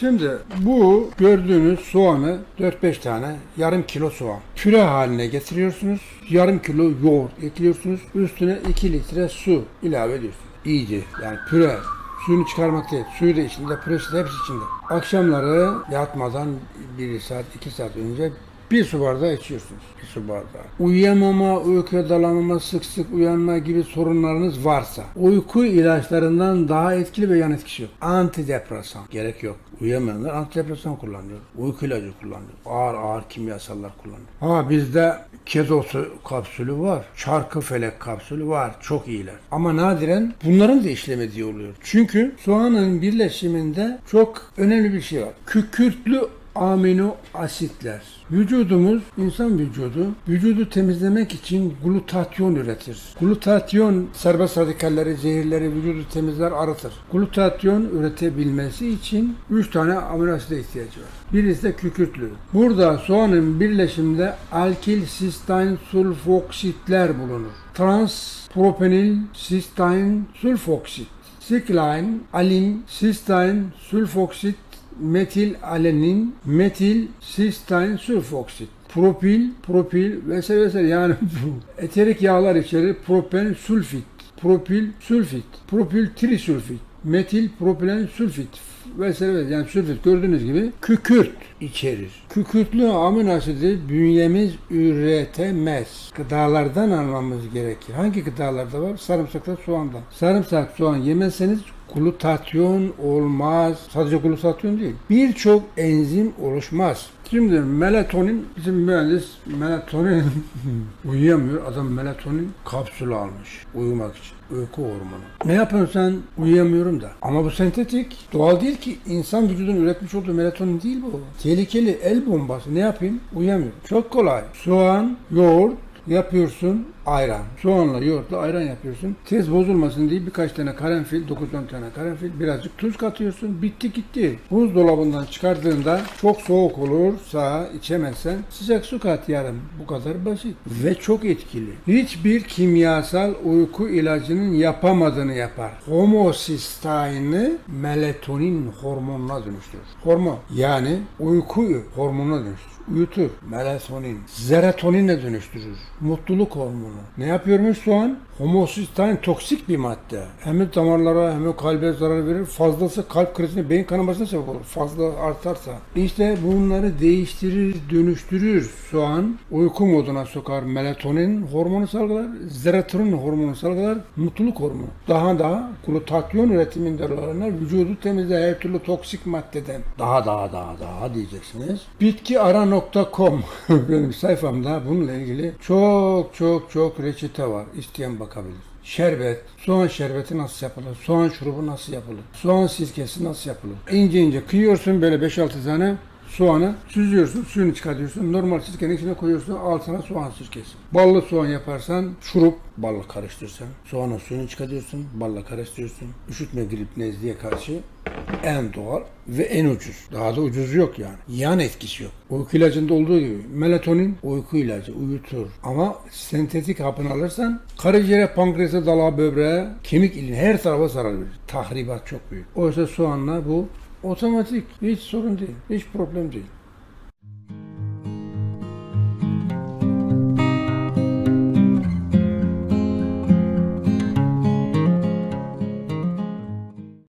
Şimdi bu gördüğünüz soğanı 4-5 tane yarım kilo soğan püre haline getiriyorsunuz. Yarım kilo yoğurt ekliyorsunuz. Üstüne 2 litre su ilave ediyorsunuz. İyice yani püre suyunu çıkarmak değil. Suyu da içinde, püresi de hepsi içinde. Akşamları yatmadan 1 saat, 2 saat önce bir su bardağı içiyorsunuz. Bir su bardağı. Uyuyamama, uykuya dalamama, sık sık uyanma gibi sorunlarınız varsa uyku ilaçlarından daha etkili ve yan etkisi yok. Antidepresan gerek yok. Uyuyamayanlar antidepresan kullanıyor. Uyku ilacı kullanıyor. Ağır ağır kimyasallar kullanıyor. Ha bizde kezosu kapsülü var. Çarkı felek kapsülü var. Çok iyiler. Ama nadiren bunların da işlemediği oluyor. Çünkü soğanın birleşiminde çok önemli bir şey var. Kükürtlü amino asitler. Vücudumuz, insan vücudu, vücudu temizlemek için glutatyon üretir. Glutatyon serbest radikalleri, zehirleri vücudu temizler, arıtır. Glutatyon üretebilmesi için 3 tane amino asite ihtiyacı var. Birisi de kükürtlü. Burada soğanın birleşiminde alkil sistein sulfoksitler bulunur. Trans propenil sistein sulfoksit. Siklein, alin, sistein, sulfoksit, metil alenin, metil sistein sulfoksit. Propil, propil vesaire vesaire yani bu eterik yağlar içerir. Propen sulfit, propil sulfit, propil trisulfit, metil propilen sulfit vesaire vesaire yani sülfit gördüğünüz gibi kükürt içerir. Kükürtlü amino asidi bünyemiz üretemez. Gıdalardan almamız gerekir. Hangi gıdalarda var? Sarımsakta, soğanda. Sarımsak, soğan yemezseniz glutatyon olmaz. Sadece glutatyon değil. Birçok enzim oluşmaz. Şimdi melatonin, bizim mühendis melatonin uyuyamıyor. Adam melatonin kapsülü almış uyumak için. Uyku hormonu. Ne yapıyorsun sen? Uyuyamıyorum da. Ama bu sentetik. Doğal değil ki. insan vücudunun üretmiş olduğu melatonin değil bu. Tehlikeli el bombası. Ne yapayım? Uyuyamıyorum. Çok kolay. Soğan, yoğurt, yapıyorsun ayran. Soğanla yoğurtla ayran yapıyorsun. Tez bozulmasın diye birkaç tane karanfil, 9-10 tane karanfil, birazcık tuz katıyorsun. Bitti gitti. Buzdolabından çıkardığında çok soğuk olursa içemezsen sıcak su kat yarım. Bu kadar basit. Ve çok etkili. Hiçbir kimyasal uyku ilacının yapamadığını yapar. Homosistein'i melatonin hormonuna dönüştürür. Hormon yani uyku hormonuna dönüştürür uyutur. Melatonin. Serotoninle dönüştürür. Mutluluk hormonu. Ne yapıyormuş soğan? Homosistein toksik bir madde. Hem damarlara hem kalbe zarar verir. Fazlası kalp krizine, beyin kanamasına sebep olur. Fazla artarsa. İşte bunları değiştirir, dönüştürür. Soğan uyku moduna sokar. Melatonin hormonu salgılar. Serotonin hormonu salgılar. Mutluluk hormonu. Daha da glutatyon üretiminde olanlar vücudu temizler her türlü toksik maddeden. Daha daha daha daha diyeceksiniz. Bitkiara.com benim sayfamda bununla ilgili çok çok çok reçete var. İsteyen bakabilir. Şerbet, soğan şerbeti nasıl yapılır? Soğan şurubu nasıl yapılır? Soğan sirkesi nasıl yapılır? İnce ince kıyıyorsun böyle 5-6 tane soğanı süzüyorsun, suyunu çıkartıyorsun. Normal sirkenin içine koyuyorsun, altına soğan sirkesi. Ballı soğan yaparsan şurup, balla karıştırsan. Soğanın suyunu çıkartıyorsun, balla karıştırıyorsun. Üşütme, grip, nezleye karşı en doğal ve en ucuz. Daha da ucuzu yok yani. Yan etkisi yok. Uyku ilacında olduğu gibi melatonin uyku ilacı uyutur. Ama sentetik hapını alırsan karaciğere, pankreasa, dalağa, böbreğe, kemik iliğine her tarafa zarar verir. Tahribat çok büyük. Oysa soğanla bu otomatik. Hiç sorun değil. Hiç problem değil.